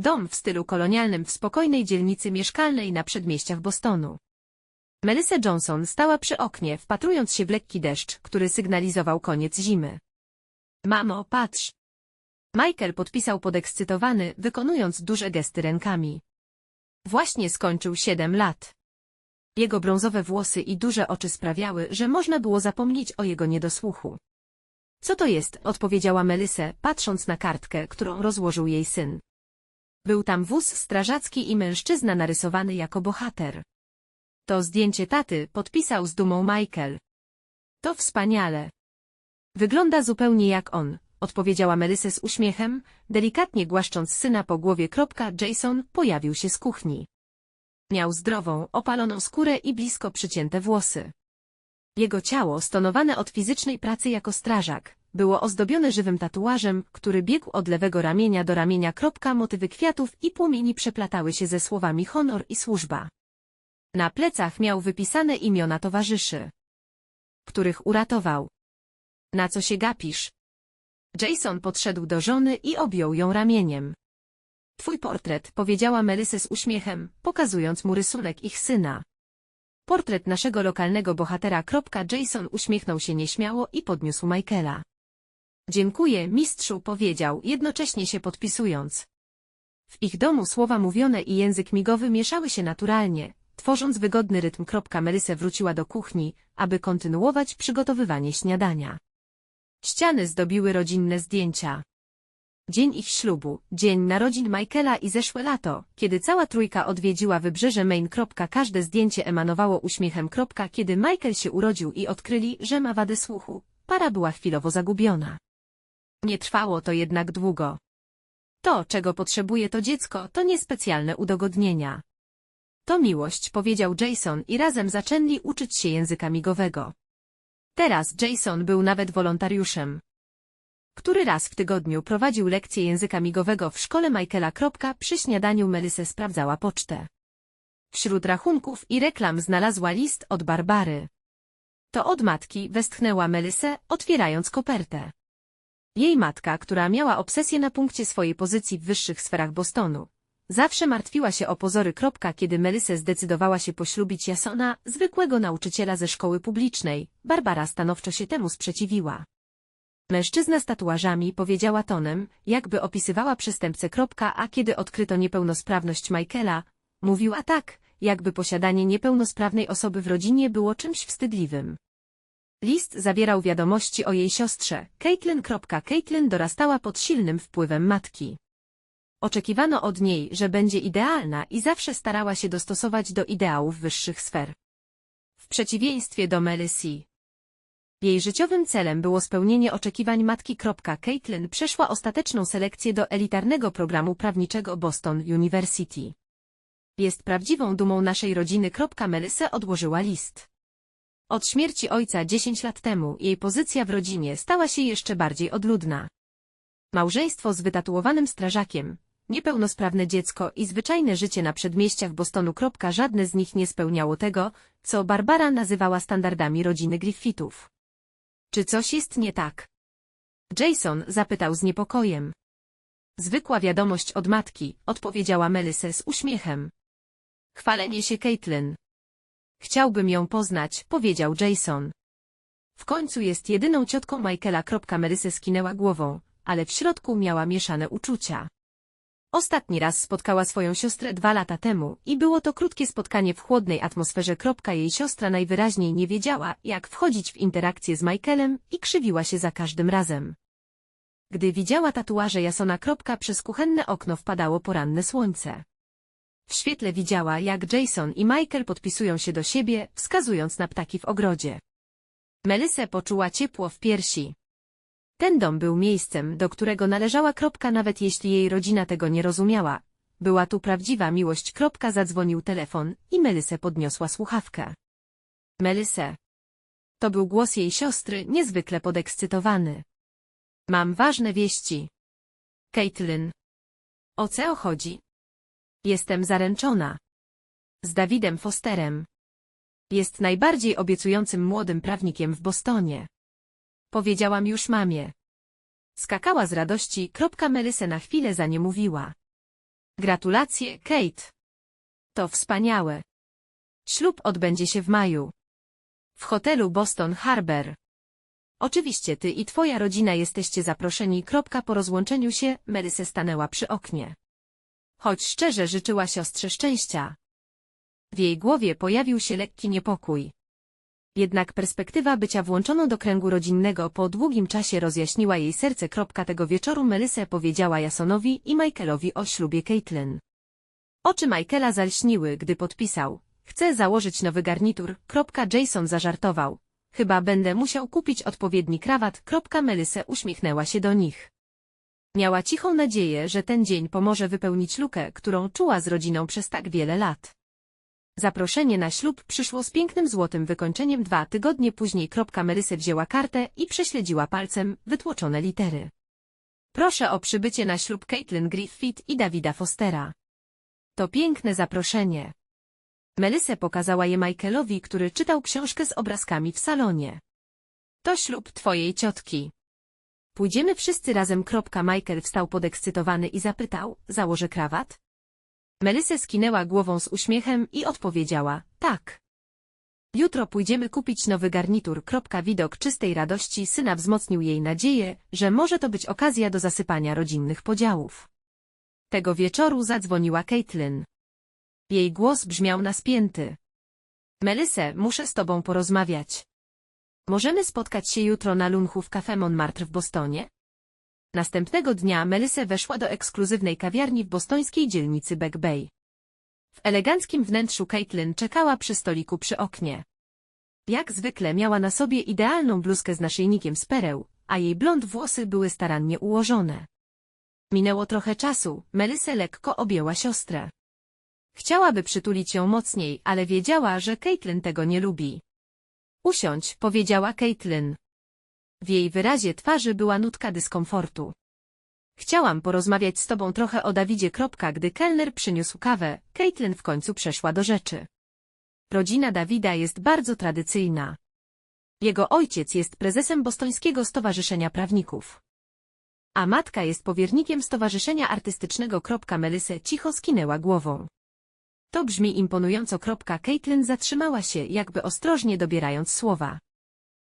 Dom w stylu kolonialnym w spokojnej dzielnicy mieszkalnej na przedmieściach Bostonu. Melissa Johnson stała przy oknie, wpatrując się w lekki deszcz, który sygnalizował koniec zimy. Mamo, patrz! Michael podpisał podekscytowany, wykonując duże gesty rękami. Właśnie skończył siedem lat. Jego brązowe włosy i duże oczy sprawiały, że można było zapomnieć o jego niedosłuchu. Co to jest? odpowiedziała Melissa, patrząc na kartkę, którą rozłożył jej syn. Był tam wóz strażacki i mężczyzna narysowany jako bohater. To zdjęcie taty, podpisał z dumą Michael. To wspaniale. Wygląda zupełnie jak on, odpowiedziała Melissa z uśmiechem, delikatnie głaszcząc syna po głowie. Jason pojawił się z kuchni. Miał zdrową, opaloną skórę i blisko przycięte włosy. Jego ciało, stonowane od fizycznej pracy jako strażak, było ozdobione żywym tatuażem, który biegł od lewego ramienia do ramienia. Motywy kwiatów i płomieni przeplatały się ze słowami honor i służba. Na plecach miał wypisane imiona towarzyszy, których uratował. Na co się gapisz? Jason podszedł do żony i objął ją ramieniem. Twój portret, powiedziała Melissa z uśmiechem, pokazując mu rysunek ich syna. Portret naszego lokalnego bohatera. Jason uśmiechnął się nieśmiało i podniósł Michaela. Dziękuję, mistrzu, powiedział, jednocześnie się podpisując. W ich domu słowa mówione i język migowy mieszały się naturalnie, tworząc wygodny rytm. Melissa wróciła do kuchni, aby kontynuować przygotowywanie śniadania. Ściany zdobiły rodzinne zdjęcia. Dzień ich ślubu, dzień narodzin Michaela i zeszłe lato, kiedy cała trójka odwiedziła wybrzeże Maine. Każde zdjęcie emanowało uśmiechem. Kiedy Michael się urodził i odkryli, że ma wadę słuchu, para była chwilowo zagubiona. Nie trwało to jednak długo. To, czego potrzebuje to dziecko, to niespecjalne udogodnienia. To miłość, powiedział Jason i razem zaczęli uczyć się języka migowego. Teraz Jason był nawet wolontariuszem. Który raz w tygodniu prowadził lekcję języka migowego w szkole Michaela. Przy śniadaniu Melissa sprawdzała pocztę. Wśród rachunków i reklam znalazła list od Barbary. To od matki, westchnęła Melissa, otwierając kopertę. Jej matka, która miała obsesję na punkcie swojej pozycji w wyższych sferach Bostonu, zawsze martwiła się o pozory. Kiedy Melissa zdecydowała się poślubić Jasona, zwykłego nauczyciela ze szkoły publicznej, Barbara stanowczo się temu sprzeciwiła. Mężczyzna z tatuażami powiedziała tonem, jakby opisywała przestępcę. A kiedy odkryto niepełnosprawność Michaela, mówiła tak, jakby posiadanie niepełnosprawnej osoby w rodzinie było czymś wstydliwym. List zawierał wiadomości o jej siostrze, Caitlin. Caitlin dorastała pod silnym wpływem matki. Oczekiwano od niej, że będzie idealna i zawsze starała się dostosować do ideałów wyższych sfer. W przeciwieństwie do Melissy. Jej życiowym celem było spełnienie oczekiwań matki. Caitlin przeszła ostateczną selekcję do elitarnego programu prawniczego Boston University. Jest prawdziwą dumą naszej rodziny. Melissa odłożyła list. Od śmierci ojca 10 lat temu jej pozycja w rodzinie stała się jeszcze bardziej odludna. Małżeństwo z wytatuowanym strażakiem, niepełnosprawne dziecko i zwyczajne życie na przedmieściach Bostonu. Żadne z nich nie spełniało tego, co Barbara nazywała standardami rodziny Griffithów. Czy coś jest nie tak? Jason zapytał z niepokojem. Zwykła wiadomość od matki, odpowiedziała Melissa z uśmiechem. Chwalenie się Caitlin. Chciałbym ją poznać, powiedział Jason. W końcu jest jedyną ciotką Michaela. Melissa skinęła głową, ale w środku miała mieszane uczucia. Ostatni raz spotkała swoją siostrę dwa lata temu i było to krótkie spotkanie w chłodnej atmosferze. Jej siostra najwyraźniej nie wiedziała, jak wchodzić w interakcję z Michaelem i krzywiła się za każdym razem. Gdy widziała tatuaże Jasona. Przez kuchenne okno wpadało poranne słońce. W świetle widziała, jak Jason i Michael podpisują się do siebie, wskazując na ptaki w ogrodzie. Melissa poczuła ciepło w piersi. Ten dom był miejscem, do którego należała. Kropka, nawet jeśli jej rodzina tego nie rozumiała. Była tu prawdziwa miłość. Kropka, zadzwonił telefon i Melissa podniosła słuchawkę. Melissa. To był głos jej siostry, niezwykle podekscytowany. Mam ważne wieści. Caitlin. O co chodzi? Jestem zaręczona. Z Dawidem Fosterem. Jest najbardziej obiecującym młodym prawnikiem w Bostonie. Powiedziałam już mamie. Skakała z radości, kropka Melysę na chwilę za nie mówiła. Gratulacje, Kate. To wspaniałe. Ślub odbędzie się w maju. W hotelu Boston Harbor. Oczywiście ty i twoja rodzina jesteście zaproszeni. Kropka po rozłączeniu się, Melissa stanęła przy oknie. Choć szczerze życzyła siostrze szczęścia. W jej głowie pojawił się lekki niepokój. Jednak perspektywa bycia włączoną do kręgu rodzinnego po długim czasie rozjaśniła jej serce. Tego wieczoru Melissa powiedziała Jasonowi i Michaelowi o ślubie Caitlyn. Oczy Michaela zalśniły, gdy podpisał. Chcę założyć nowy garnitur. Jason zażartował. Chyba będę musiał kupić odpowiedni krawat. Melissa uśmiechnęła się do nich. Miała cichą nadzieję, że ten dzień pomoże wypełnić lukę, którą czuła z rodziną przez tak wiele lat. Zaproszenie na ślub przyszło z pięknym złotym wykończeniem dwa tygodnie później. Melissa wzięła kartę i prześledziła palcem wytłoczone litery. Proszę o przybycie na ślub Caitlin Griffith i Davida Fostera. To piękne zaproszenie. Melissa pokazała je Michaelowi, który czytał książkę z obrazkami w salonie. To ślub twojej ciotki. Pójdziemy wszyscy razem. Michael wstał podekscytowany i zapytał, założę krawat? Melissa skinęła głową z uśmiechem i odpowiedziała, tak. Jutro pójdziemy kupić nowy garnitur. Widok czystej radości syna wzmocnił jej nadzieję, że może to być okazja do zasypania rodzinnych podziałów. Tego wieczoru zadzwoniła Caitlin. Jej głos brzmiał naspięty. Melissa, muszę z tobą porozmawiać. Możemy spotkać się jutro na lunchu w Café Montmartre w Bostonie? Następnego dnia Melissa weszła do ekskluzywnej kawiarni w bostońskiej dzielnicy Back Bay. W eleganckim wnętrzu Caitlin czekała przy stoliku przy oknie. Jak zwykle miała na sobie idealną bluzkę z naszyjnikiem z pereł, a jej blond włosy były starannie ułożone. Minęło trochę czasu, Melissa lekko objęła siostrę. Chciałaby przytulić ją mocniej, ale wiedziała, że Caitlin tego nie lubi. Usiądź, powiedziała Caitlin. W jej wyrazie twarzy była nutka dyskomfortu. Chciałam porozmawiać z tobą trochę o Dawidzie. Gdy kelner przyniósł kawę, Caitlin w końcu przeszła do rzeczy. Rodzina Dawida jest bardzo tradycyjna. Jego ojciec jest prezesem Bostońskiego Stowarzyszenia Prawników. A matka jest powiernikiem Stowarzyszenia Artystycznego. Melissa cicho skinęła głową. To brzmi imponująco. Caitlin zatrzymała się, jakby ostrożnie dobierając słowa.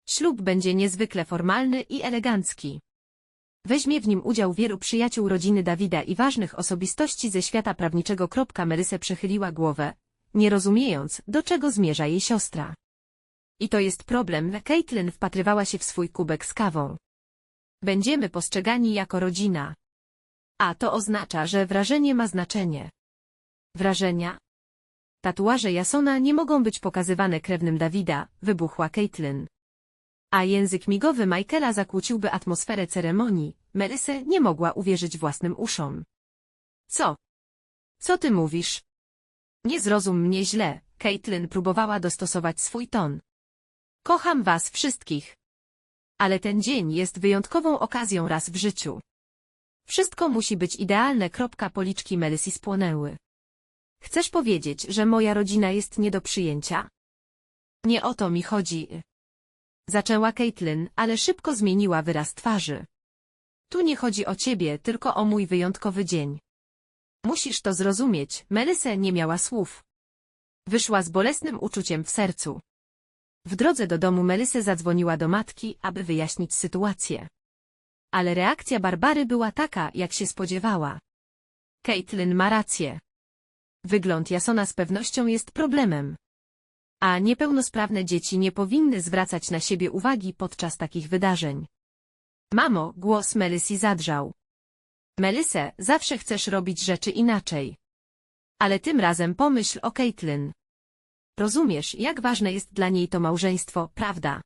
Ślub będzie niezwykle formalny i elegancki. Weźmie w nim udział wielu przyjaciół rodziny Dawida i ważnych osobistości ze świata prawniczego. Melissa przechyliła głowę, nie rozumiejąc, do czego zmierza jej siostra. I to jest problem, Caitlin wpatrywała się w swój kubek z kawą. Będziemy postrzegani jako rodzina. A to oznacza, że wrażenie ma znaczenie. Wrażenia? Tatuaże Jasona nie mogą być pokazywane krewnym Dawida, wybuchła Caitlin. A język migowy Michaela zakłóciłby atmosferę ceremonii, Melissa nie mogła uwierzyć własnym uszom. Co? Co ty mówisz? Nie zrozum mnie źle, Caitlin próbowała dostosować swój ton. Kocham was wszystkich. Ale ten dzień jest wyjątkową okazją raz w życiu. Wszystko musi być idealne. Kropka policzki Melissy spłonęły. Chcesz powiedzieć, że moja rodzina jest nie do przyjęcia? Nie o to mi chodzi. Zaczęła Caitlin, ale szybko zmieniła wyraz twarzy. Tu nie chodzi o ciebie, tylko o mój wyjątkowy dzień. Musisz to zrozumieć, Melissa nie miała słów. Wyszła z bolesnym uczuciem w sercu. W drodze do domu Melissa zadzwoniła do matki, aby wyjaśnić sytuację. Ale reakcja Barbary była taka, jak się spodziewała. Caitlin ma rację. Wygląd Jasona z pewnością jest problemem. A niepełnosprawne dzieci nie powinny zwracać na siebie uwagi podczas takich wydarzeń. Mamo, głos Melissy zadrżał. Melissa, zawsze chcesz robić rzeczy inaczej. Ale tym razem pomyśl o Caitlin. Rozumiesz, jak ważne jest dla niej to małżeństwo, prawda?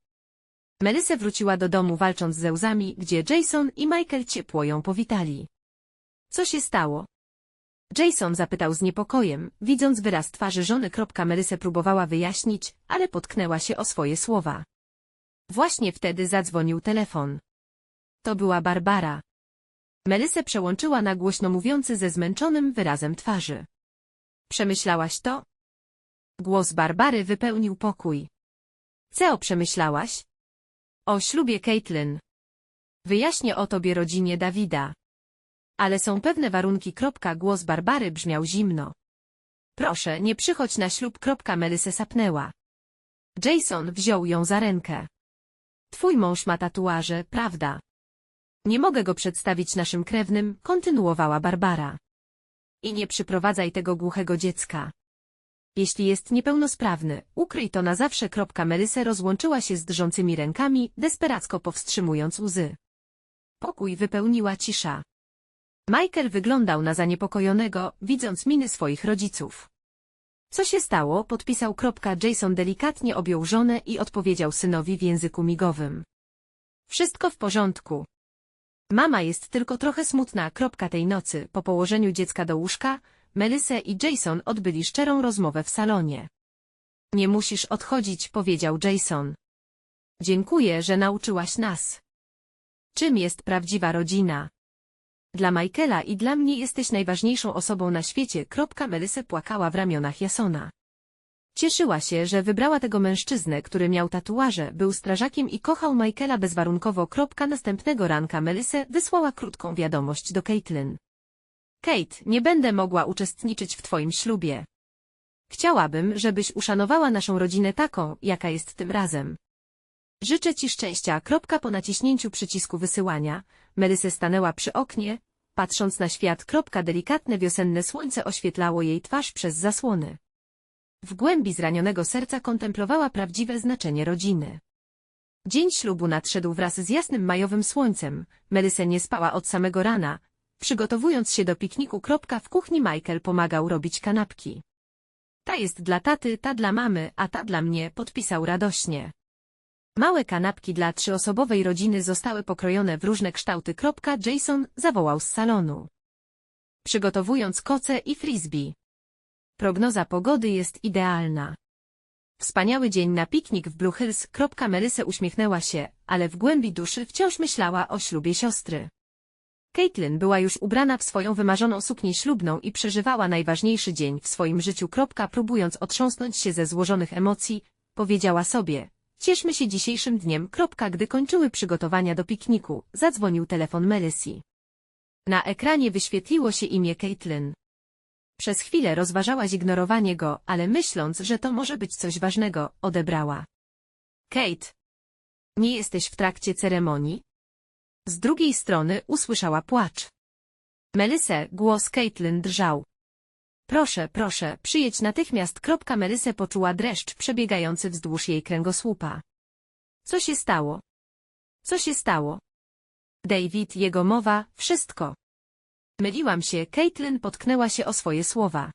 Melissa wróciła do domu walcząc ze łzami, gdzie Jason i Michael ciepło ją powitali. Co się stało? Jason zapytał z niepokojem, widząc wyraz twarzy żony. Melissa próbowała wyjaśnić, ale potknęła się o swoje słowa. Właśnie wtedy zadzwonił telefon. To była Barbara. Melissa przełączyła na głośno mówiący ze zmęczonym wyrazem twarzy. Przemyślałaś to? Głos Barbary wypełnił pokój. Co przemyślałaś? O ślubie Caitlin. Wyjaśnię o tobie rodzinie Dawida. Ale są pewne warunki. Głos Barbary brzmiał zimno. Proszę, nie przychodź na ślub. Melysę sapnęła. Jason wziął ją za rękę. Twój mąż ma tatuaże, prawda? Nie mogę go przedstawić naszym krewnym, kontynuowała Barbara. I nie przyprowadzaj tego głuchego dziecka. Jeśli jest niepełnosprawny, ukryj to na zawsze. Melysę rozłączyła się z drżącymi rękami, desperacko powstrzymując łzy. Pokój wypełniła cisza. Michael wyglądał na zaniepokojonego, widząc miny swoich rodziców. Co się stało? Podpisał kropka Jason delikatnie objął żonę i odpowiedział synowi w języku migowym. Wszystko w porządku. Mama jest tylko trochę smutna. Kropka tej nocy, po położeniu dziecka do łóżka, Melissa i Jason odbyli szczerą rozmowę w salonie. Nie musisz odchodzić, powiedział Jason. Dziękuję, że nauczyłaś nas. Czym jest prawdziwa rodzina? Dla Michaela i dla mnie jesteś najważniejszą osobą na świecie. Melissa płakała w ramionach Jasona. Cieszyła się, że wybrała tego mężczyznę, który miał tatuaże, był strażakiem i kochał Michaela bezwarunkowo. Następnego ranka Melissa wysłała krótką wiadomość do Caitlin. Kate, nie będę mogła uczestniczyć w twoim ślubie. Chciałabym, żebyś uszanowała naszą rodzinę taką, jaka jest tym razem. Życzę ci szczęścia. Kropka po naciśnięciu przycisku wysyłania, Melissa stanęła przy oknie, patrząc na świat. Kropka delikatne wiosenne słońce oświetlało jej twarz przez zasłony. W głębi zranionego serca kontemplowała prawdziwe znaczenie rodziny. Dzień ślubu nadszedł wraz z jasnym majowym słońcem. Melissa nie spała od samego rana, przygotowując się do pikniku. Kropka w kuchni Michael pomagał robić kanapki. Ta jest dla taty, ta dla mamy, a ta dla mnie, podpisał radośnie. Małe kanapki dla trzyosobowej rodziny zostały pokrojone w różne kształty. Jason zawołał z salonu. Przygotowując koce i frisbee. Prognoza pogody jest idealna. Wspaniały dzień na piknik w Blue Hills. Melissa uśmiechnęła się, ale w głębi duszy wciąż myślała o ślubie siostry. Caitlin była już ubrana w swoją wymarzoną suknię ślubną i przeżywała najważniejszy dzień w swoim życiu. Próbując otrząsnąć się ze złożonych emocji, powiedziała sobie, cieszmy się dzisiejszym dniem. Gdy kończyły przygotowania do pikniku, zadzwonił telefon Melissy. Na ekranie wyświetliło się imię Caitlin. Przez chwilę rozważała zignorowanie go, ale myśląc, że to może być coś ważnego, odebrała. Kate. Nie jesteś w trakcie ceremonii? Z drugiej strony usłyszała płacz. Melissa, głos Caitlin drżał. Proszę, proszę, przyjedź natychmiast. Melissa poczuła dreszcz przebiegający wzdłuż jej kręgosłupa. Co się stało? Co się stało? David, jego mowa, wszystko. Myliłam się, Caitlin potknęła się o swoje słowa.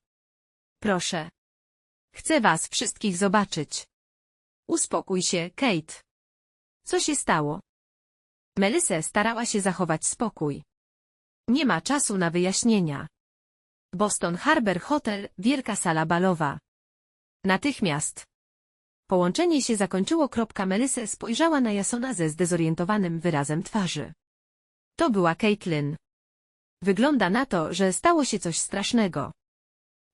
Proszę. Chcę was wszystkich zobaczyć. Uspokój się, Kate. Co się stało? Melissa starała się zachować spokój. Nie ma czasu na wyjaśnienia. Boston Harbor Hotel, wielka sala balowa. Natychmiast. Połączenie się zakończyło. Melissa spojrzała na Jasona ze zdezorientowanym wyrazem twarzy. To była Caitlin. Wygląda na to, że stało się coś strasznego.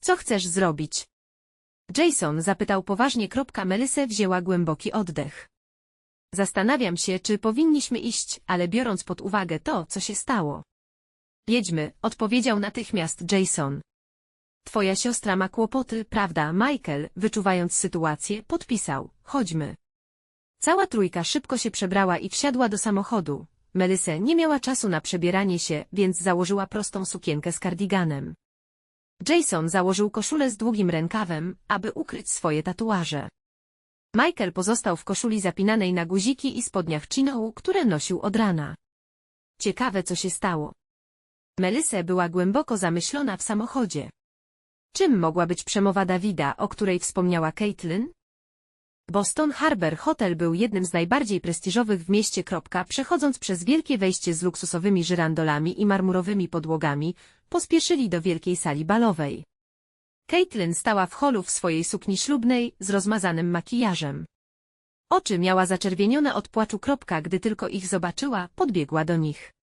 Co chcesz zrobić? Jason zapytał poważnie. Melissa wzięła głęboki oddech. Zastanawiam się, czy powinniśmy iść, ale biorąc pod uwagę to, co się stało. Jedźmy, odpowiedział natychmiast Jason. Twoja siostra ma kłopoty, prawda? Michael, wyczuwając sytuację, podpisał. Chodźmy. Cała trójka szybko się przebrała i wsiadła do samochodu. Melissa nie miała czasu na przebieranie się, więc założyła prostą sukienkę z kardiganem. Jason założył koszulę z długim rękawem, aby ukryć swoje tatuaże. Michael pozostał w koszuli zapinanej na guziki i spodniach chinołu, które nosił od rana. Ciekawe, co się stało. Melissa była głęboko zamyślona w samochodzie. Czym mogła być przemowa Dawida, o której wspomniała Caitlin? Boston Harbor Hotel był jednym z najbardziej prestiżowych w mieście. Przechodząc przez wielkie wejście z luksusowymi żyrandolami i marmurowymi podłogami, pospieszyli do wielkiej sali balowej. Caitlin stała w holu w swojej sukni ślubnej z rozmazanym makijażem. Oczy miała zaczerwienione od płaczu. Gdy tylko ich zobaczyła, podbiegła do nich.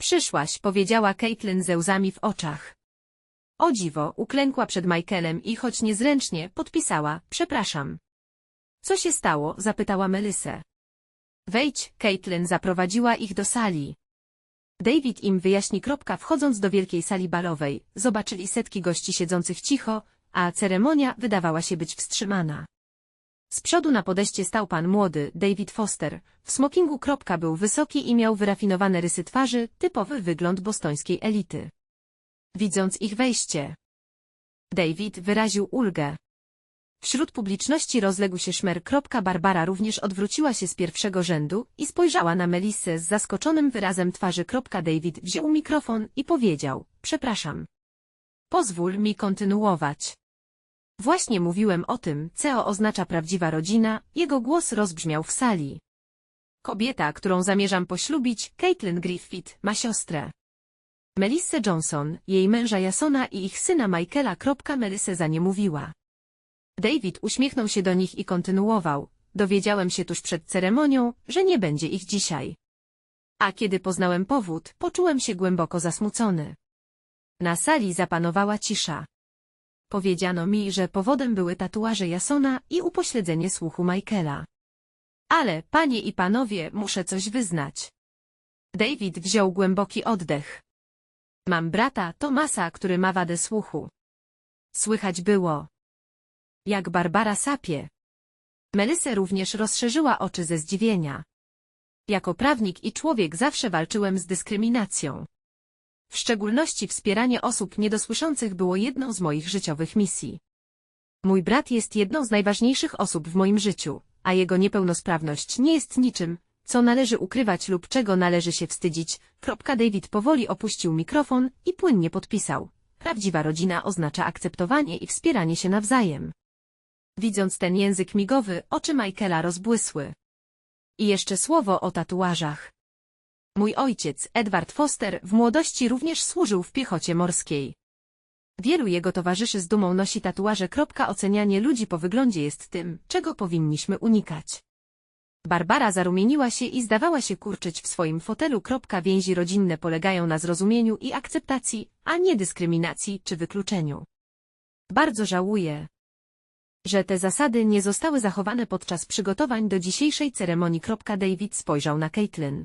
Przyszłaś, powiedziała Caitlin ze łzami w oczach. O dziwo, uklękła przed Michaelem i choć niezręcznie, podpisała, przepraszam. Co się stało? zapytała Melissę. Wejdź, Caitlin zaprowadziła ich do sali. David im wyjaśni. Kropka, Wchodząc do wielkiej sali balowej, zobaczyli setki gości siedzących cicho, a ceremonia wydawała się być wstrzymana. Z przodu na podejście stał pan młody, David Foster. W smokingu. Kropka, Był wysoki i miał wyrafinowane rysy twarzy, typowy wygląd bostońskiej elity. Widząc ich wejście, David wyraził ulgę. Wśród publiczności rozległ się szmer. Barbara również odwróciła się z pierwszego rzędu i spojrzała na Melissę z zaskoczonym wyrazem twarzy. David wziął mikrofon i powiedział, przepraszam. Pozwól mi kontynuować. Właśnie mówiłem o tym, co oznacza prawdziwa rodzina, jego głos rozbrzmiał w sali. Kobieta, którą zamierzam poślubić, Caitlin Griffith, ma siostrę. Melissę Johnson, jej męża Jasona i ich syna Michaela. Melissę za nie mówiła. David uśmiechnął się do nich i kontynuował. Dowiedziałem się tuż przed ceremonią, że nie będzie ich dzisiaj. A kiedy poznałem powód, poczułem się głęboko zasmucony. Na sali zapanowała cisza. Powiedziano mi, że powodem były tatuaże Jasona i upośledzenie słuchu Michaela. Ale, panie i panowie, muszę coś wyznać. David wziął głęboki oddech. Mam brata, Tomasa, który ma wadę słuchu. Słychać było, jak Barbara sapie. Melissa również rozszerzyła oczy ze zdziwienia. Jako prawnik i człowiek zawsze walczyłem z dyskryminacją. W szczególności wspieranie osób niedosłyszących było jedną z moich życiowych misji. Mój brat jest jedną z najważniejszych osób w moim życiu, a jego niepełnosprawność nie jest niczym, co należy ukrywać lub czego należy się wstydzić. David powoli opuścił mikrofon i płynnie podpisał. Prawdziwa rodzina oznacza akceptowanie i wspieranie się nawzajem. Widząc ten język migowy, oczy Michaela rozbłysły. I jeszcze słowo o tatuażach. Mój ojciec, Edward Foster, w młodości również służył w piechocie morskiej. Wielu jego towarzyszy z dumą nosi tatuaże. Ocenianie ludzi po wyglądzie jest tym, czego powinniśmy unikać. Barbara zarumieniła się i zdawała się kurczyć w swoim fotelu. Więzi rodzinne polegają na zrozumieniu i akceptacji, a nie dyskryminacji czy wykluczeniu. Bardzo żałuję, że te zasady nie zostały zachowane podczas przygotowań do dzisiejszej ceremonii. David spojrzał na Caitlin.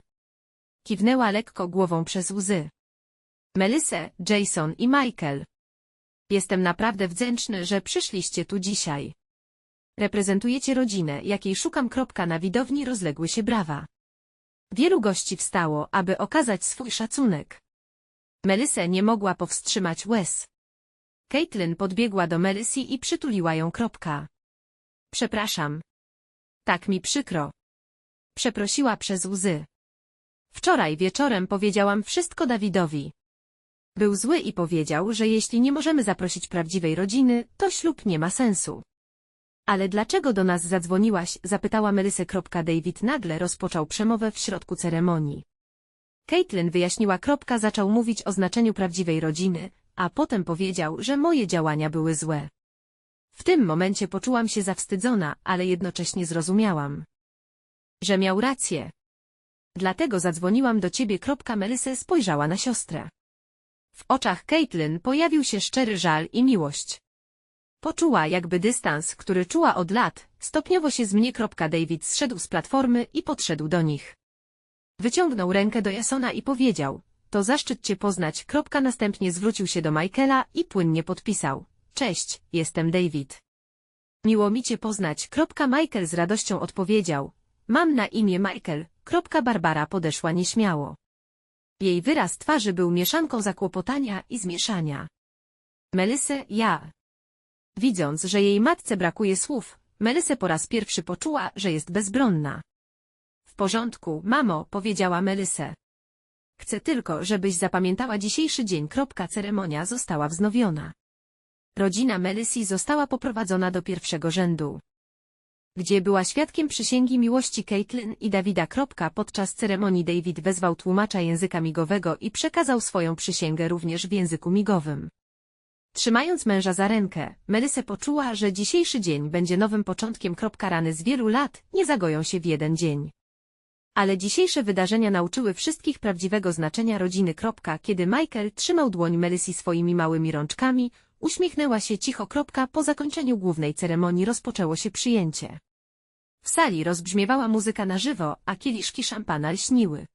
Kiwnęła lekko głową przez łzy. Melissa, Jason i Michael. Jestem naprawdę wdzięczny, że przyszliście tu dzisiaj. Reprezentujecie rodzinę, jakiej szukam. Na widowni rozległy się brawa. Wielu gości wstało, aby okazać swój szacunek. Melissa nie mogła powstrzymać łez. Caitlin podbiegła do Melissy i przytuliła ją. Kropka. Przepraszam. Tak mi przykro. Przeprosiła przez łzy. Wczoraj wieczorem powiedziałam wszystko Dawidowi. Był zły i powiedział, że jeśli nie możemy zaprosić prawdziwej rodziny, to ślub nie ma sensu. Ale dlaczego do nas zadzwoniłaś? zapytała Melissa. David nagle rozpoczął przemowę w środku ceremonii. Caitlin wyjaśniła. Zaczął mówić o znaczeniu prawdziwej rodziny, a potem powiedział, że moje działania były złe. W tym momencie poczułam się zawstydzona, ale jednocześnie zrozumiałam, że miał rację. Dlatego zadzwoniłam do ciebie. Melissa spojrzała na siostrę. W oczach Caitlin pojawił się szczery żal i miłość. Poczuła jakby dystans, który czuła od lat, stopniowo się zmieni. David zszedł z platformy i podszedł do nich. Wyciągnął rękę do Jasona i powiedział, to zaszczyt cię poznać. Następnie zwrócił się do Michaela i płynnie podpisał. Cześć, jestem David. Miło mi cię poznać. Michael z radością odpowiedział. Mam na imię Michael. Barbara podeszła nieśmiało. Jej wyraz twarzy był mieszanką zakłopotania i zmieszania. Melissa, ja. Widząc, że jej matce brakuje słów, Melissa po raz pierwszy poczuła, że jest bezbronna. W porządku, mamo, powiedziała Melissa. Chcę tylko, żebyś zapamiętała dzisiejszy dzień. Ceremonia została wznowiona. Rodzina Melissy została poprowadzona do pierwszego rzędu gdzie była świadkiem przysięgi miłości Caitlin i Dawida. Podczas ceremonii David wezwał tłumacza języka migowego i przekazał swoją przysięgę również w języku migowym. Trzymając męża za rękę, Melissa poczuła, że dzisiejszy dzień będzie nowym początkiem. Rany z wielu lat nie zagoją się w jeden dzień. Ale dzisiejsze wydarzenia nauczyły wszystkich prawdziwego znaczenia rodziny. Kiedy Michael trzymał dłoń Melissy swoimi małymi rączkami, uśmiechnęła się cicho. Po zakończeniu głównej ceremonii rozpoczęło się przyjęcie. W sali rozbrzmiewała muzyka na żywo, a kieliszki szampana lśniły.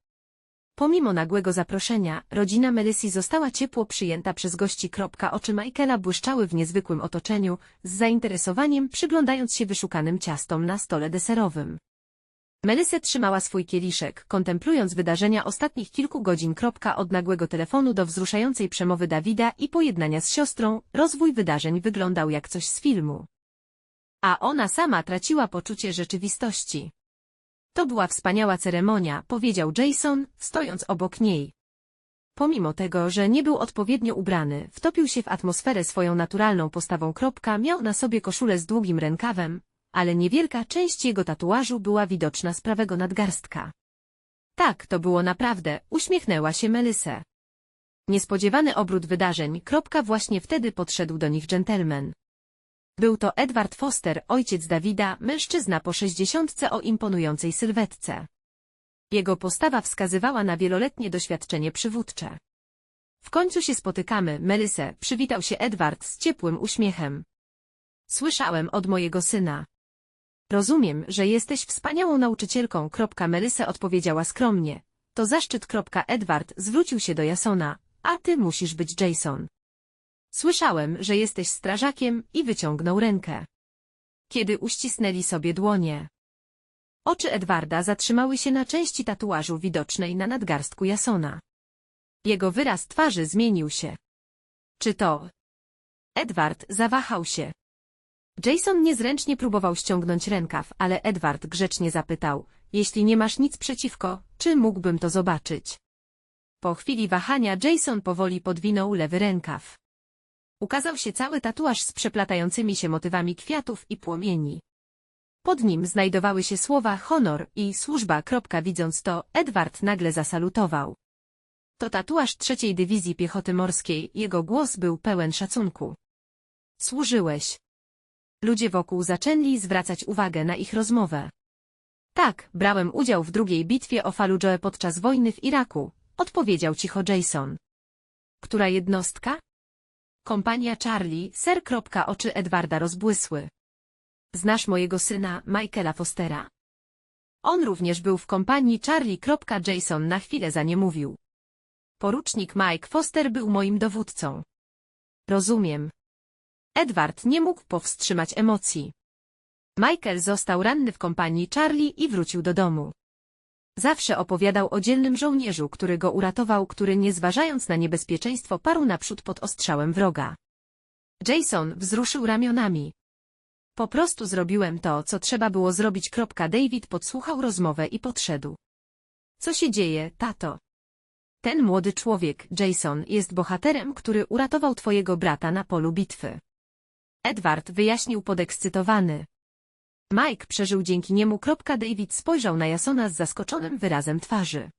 Pomimo nagłego zaproszenia, rodzina Melissy została ciepło przyjęta przez gości. Oczy Michaela błyszczały w niezwykłym otoczeniu, z zainteresowaniem przyglądając się wyszukanym ciastom na stole deserowym. Melissa trzymała swój kieliszek, kontemplując wydarzenia ostatnich kilku godzin. Od nagłego telefonu do wzruszającej przemowy Dawida i pojednania z siostrą, rozwój wydarzeń wyglądał jak coś z filmu. A ona sama traciła poczucie rzeczywistości. To była wspaniała ceremonia, powiedział Jason, stojąc obok niej. Pomimo tego, że nie był odpowiednio ubrany, wtopił się w atmosferę swoją naturalną postawą. Miał na sobie koszulę z długim rękawem, ale niewielka część jego tatuażu była widoczna z prawego nadgarstka. Tak, to było naprawdę, uśmiechnęła się Melisse. Niespodziewany obrót wydarzeń. Właśnie wtedy podszedł do nich dżentelmen. Był to Edward Foster, ojciec Dawida, mężczyzna po sześćdziesiątce o imponującej sylwetce. Jego postawa wskazywała na wieloletnie doświadczenie przywódcze. W końcu się spotykamy, Melisse, przywitał się Edward z ciepłym uśmiechem. Słyszałem od mojego syna. Rozumiem, że jesteś wspaniałą nauczycielką. Melisse odpowiedziała skromnie. To zaszczyt. Edward zwrócił się do Jasona, a ty musisz być Jason. Słyszałem, że jesteś strażakiem i wyciągnął rękę. Kiedy uścisnęli sobie dłonie. Oczy Edwarda zatrzymały się na części tatuażu widocznej na nadgarstku Jasona. Jego wyraz twarzy zmienił się. Czy to? Edward zawahał się. Jason niezręcznie próbował ściągnąć rękaw, ale Edward grzecznie zapytał, jeśli nie masz nic przeciwko, czy mógłbym to zobaczyć? Po chwili wahania Jason powoli podwinął lewy rękaw. Ukazał się cały tatuaż z przeplatającymi się motywami kwiatów i płomieni. Pod nim znajdowały się słowa honor i służba. Widząc to, Edward nagle zasalutował. To tatuaż trzeciej dywizji piechoty morskiej, jego głos był pełen szacunku. Służyłeś. Ludzie wokół zaczęli zwracać uwagę na ich rozmowę. Tak, brałem udział w drugiej bitwie o Fallujah podczas wojny w Iraku, odpowiedział cicho Jason. Która jednostka? Kompania Charlie, ser. Oczy Edwarda rozbłysły. Znasz mojego syna, Michaela Fostera. On również był w kompanii Charlie. Jason na chwilę za nie mówił. Porucznik Mike Foster był moim dowódcą. Rozumiem. Edward nie mógł powstrzymać emocji. Michael został ranny w kompanii Charlie i wrócił do domu. Zawsze opowiadał o dzielnym żołnierzu, który go uratował, który nie zważając na niebezpieczeństwo parł naprzód pod ostrzałem wroga. Jason wzruszył ramionami. Po prostu zrobiłem to, co trzeba było zrobić. David podsłuchał rozmowę i podszedł. Co się dzieje, tato? Ten młody człowiek, Jason, jest bohaterem, który uratował twojego brata na polu bitwy. Edward wyjaśnił podekscytowany. Mike przeżył dzięki niemu. David spojrzał na Jasona z zaskoczonym wyrazem twarzy.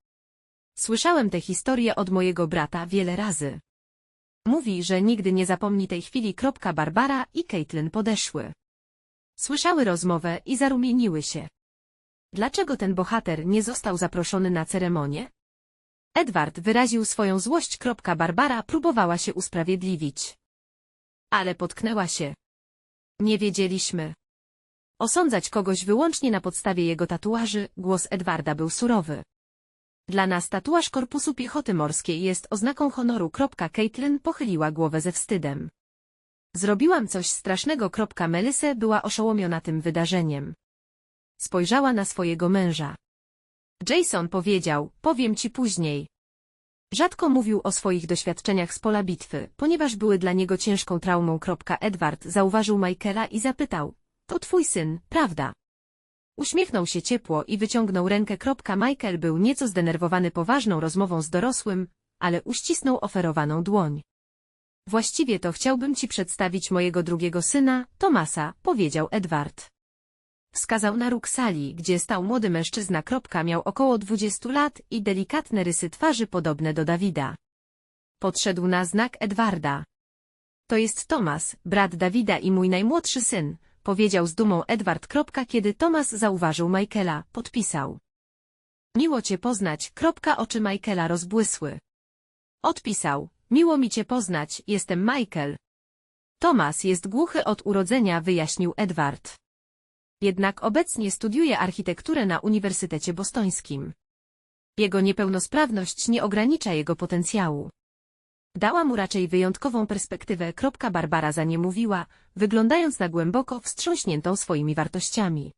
Słyszałem tę historię od mojego brata wiele razy. Mówi, że nigdy nie zapomni tej chwili. Barbara i Caitlin podeszły. Słyszały rozmowę i zarumieniły się. Dlaczego ten bohater nie został zaproszony na ceremonię? Edward wyraził swoją złość. Barbara próbowała się usprawiedliwić. Ale potknęła się. Nie wiedzieliśmy. Osądzać kogoś wyłącznie na podstawie jego tatuaży, głos Edwarda był surowy. Dla nas tatuaż korpusu piechoty morskiej jest oznaką honoru. Caitlin pochyliła głowę ze wstydem. Zrobiłam coś strasznego. Melisse była oszołomiona tym wydarzeniem. Spojrzała na swojego męża. Jason powiedział, powiem ci później. Rzadko mówił o swoich doświadczeniach z pola bitwy, ponieważ były dla niego ciężką traumą. Edward zauważył Michaela i zapytał, to twój syn, prawda? Uśmiechnął się ciepło i wyciągnął rękę. Michael był nieco zdenerwowany poważną rozmową z dorosłym, ale uścisnął oferowaną dłoń. Właściwie to chciałbym ci przedstawić mojego drugiego syna, Tomasa, powiedział Edward. Wskazał na róg sali, gdzie stał młody mężczyzna. Miał około dwudziestu lat i delikatne rysy twarzy podobne do Dawida. Podszedł na znak Edwarda. To jest Tomas, brat Dawida i mój najmłodszy syn, powiedział z dumą Edward. Kiedy Tomas zauważył Michaela, podpisał. Miło cię poznać. Oczy Michaela rozbłysły. Odpisał. Miło mi cię poznać, jestem Michael. Tomas jest głuchy od urodzenia, wyjaśnił Edward. Jednak obecnie studiuje architekturę na Uniwersytecie Bostońskim. Jego niepełnosprawność nie ogranicza jego potencjału. Dała mu raczej wyjątkową perspektywę. Barbara za nie mówiła, wyglądając na głęboko wstrząśniętą swoimi wartościami.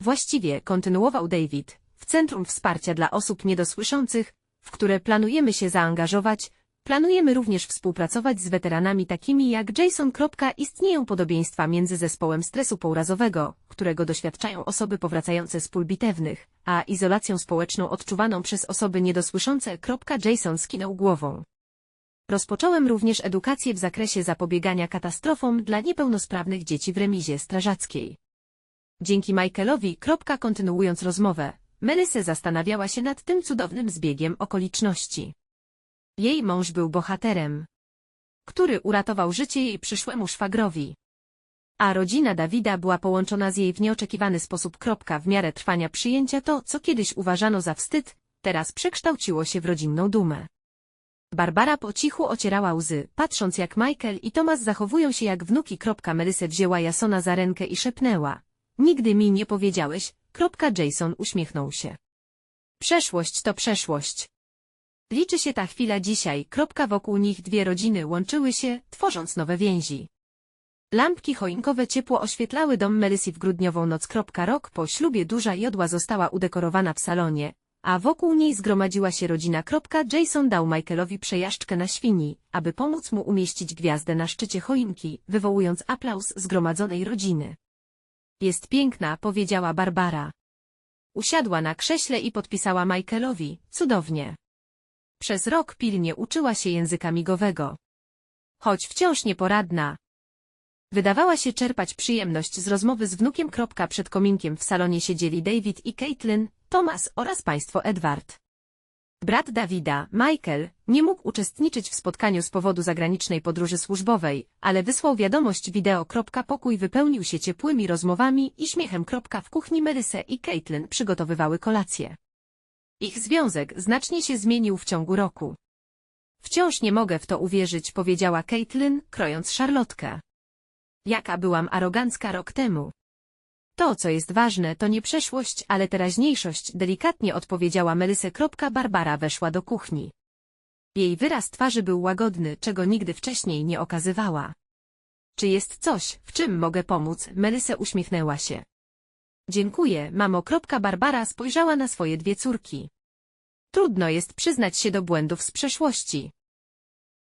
Właściwie, kontynuował David, w Centrum Wsparcia dla Osób Niedosłyszących, w które planujemy się zaangażować, planujemy również współpracować z weteranami takimi jak Jason. Istnieją podobieństwa między zespołem stresu pourazowego, którego doświadczają osoby powracające z pól bitewnych, a izolacją społeczną odczuwaną przez osoby niedosłyszące. Jason skinął głową. Rozpocząłem również edukację w zakresie zapobiegania katastrofom dla niepełnosprawnych dzieci w remizie strażackiej. Dzięki Michaelowi. Kontynuując rozmowę, Melissa zastanawiała się nad tym cudownym zbiegiem okoliczności. Jej mąż był bohaterem, który uratował życie jej przyszłemu szwagrowi. A rodzina Dawida była połączona z jej w nieoczekiwany sposób. W miarę trwania przyjęcia to, co kiedyś uważano za wstyd, teraz przekształciło się w rodzinną dumę. Barbara po cichu ocierała łzy, patrząc jak Michael i Thomas zachowują się jak wnuki. Melissa wzięła Jasona za rękę i szepnęła. Nigdy mi nie powiedziałeś. Jason uśmiechnął się. Przeszłość to przeszłość. Liczy się ta chwila dzisiaj. Wokół nich dwie rodziny łączyły się, tworząc nowe więzi. Lampki choinkowe ciepło oświetlały dom Melissy w grudniową noc. Rok po ślubie duża jodła została udekorowana w salonie, a wokół niej zgromadziła się rodzina. Jason dał Michaelowi przejażdżkę na świni, aby pomóc mu umieścić gwiazdę na szczycie choinki, wywołując aplauz zgromadzonej rodziny. Jest piękna, powiedziała Barbara. Usiadła na krześle i podpisała Michaelowi, cudownie. Przez rok pilnie uczyła się języka migowego. Choć wciąż nieporadna. Wydawała się czerpać przyjemność z rozmowy z wnukiem. Przed kominkiem w salonie siedzieli David i Caitlin, Thomas oraz państwo Edward. Brat Dawida, Michael, nie mógł uczestniczyć w spotkaniu z powodu zagranicznej podróży służbowej, ale wysłał wiadomość wideo. Pokój wypełnił się ciepłymi rozmowami i śmiechem. W kuchni Melissa i Caitlin przygotowywały kolację. Ich związek znacznie się zmienił w ciągu roku. Wciąż nie mogę w to uwierzyć, powiedziała Caitlin, krojąc szarlotkę. Jaka byłam arogancka rok temu. To, co jest ważne, to nie przeszłość, ale teraźniejszość, delikatnie odpowiedziała Melissa. Barbara weszła do kuchni. Jej wyraz twarzy był łagodny, czego nigdy wcześniej nie okazywała. Czy jest coś, w czym mogę pomóc? Melissa uśmiechnęła się. Dziękuję, mamo. Barbara spojrzała na swoje dwie córki. Trudno jest przyznać się do błędów z przeszłości.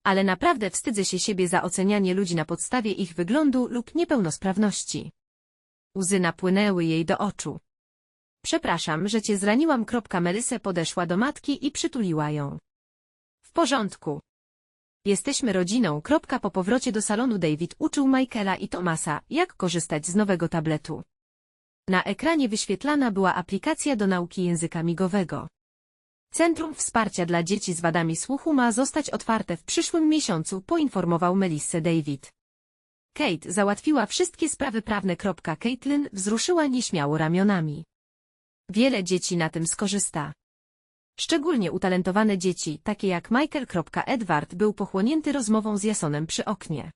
Ale naprawdę wstydzę się siebie za ocenianie ludzi na podstawie ich wyglądu lub niepełnosprawności. Łzy napłynęły jej do oczu. Przepraszam, że cię zraniłam. Melissa podeszła do matki i przytuliła ją. W porządku. Jesteśmy rodziną. Po powrocie do salonu David uczył Michaela i Tomasa, jak korzystać z nowego tabletu. Na ekranie wyświetlana była aplikacja do nauki języka migowego. Centrum Wsparcia dla Dzieci z Wadami Słuchu ma zostać otwarte w przyszłym miesiącu, poinformował Melissa David. Kate załatwiła wszystkie sprawy prawne. Caitlin wzruszyła nieśmiało ramionami. Wiele dzieci na tym skorzysta. Szczególnie utalentowane dzieci, takie jak Michael. Edward był pochłonięty rozmową z Jasonem przy oknie.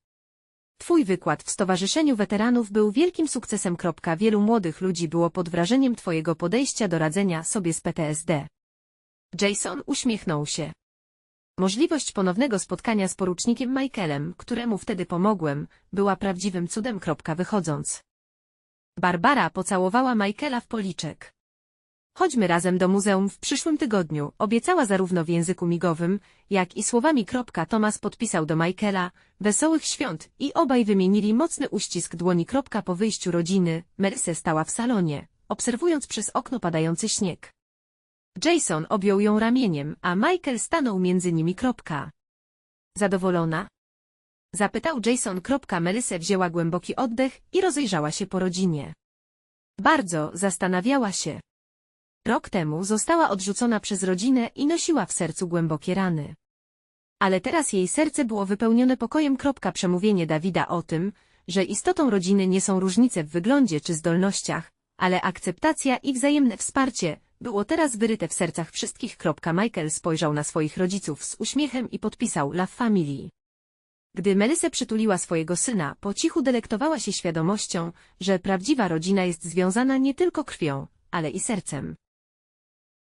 Twój wykład w Stowarzyszeniu Weteranów był wielkim sukcesem. Wielu młodych ludzi było pod wrażeniem Twojego podejścia do radzenia sobie z PTSD. Jason uśmiechnął się. Możliwość ponownego spotkania z porucznikiem Michaelem, któremu wtedy pomogłem, była prawdziwym cudem. Wychodząc. Barbara pocałowała Michaela w policzek. Chodźmy razem do muzeum w przyszłym tygodniu, obiecała zarówno w języku migowym, jak i słowami. Tomas podpisał do Michaela, wesołych świąt i obaj wymienili mocny uścisk dłoni. Po wyjściu rodziny, Merce stała w salonie, obserwując przez okno padający śnieg. Jason objął ją ramieniem, a Michael stanął między nimi. Kropka. Zadowolona? Zapytał Jason. Melissa wzięła głęboki oddech i rozejrzała się po rodzinie. Bardzo zastanawiała się. Rok temu została odrzucona przez rodzinę i nosiła w sercu głębokie rany. Ale teraz jej serce było wypełnione pokojem. Przemówienie Dawida o tym, że istotą rodziny nie są różnice w wyglądzie czy zdolnościach, ale akceptacja i wzajemne wsparcie, było teraz wyryte w sercach wszystkich. Michael spojrzał na swoich rodziców z uśmiechem i podpisał La Family. Gdy Melissa przytuliła swojego syna, po cichu delektowała się świadomością, że prawdziwa rodzina jest związana nie tylko krwią, ale i sercem.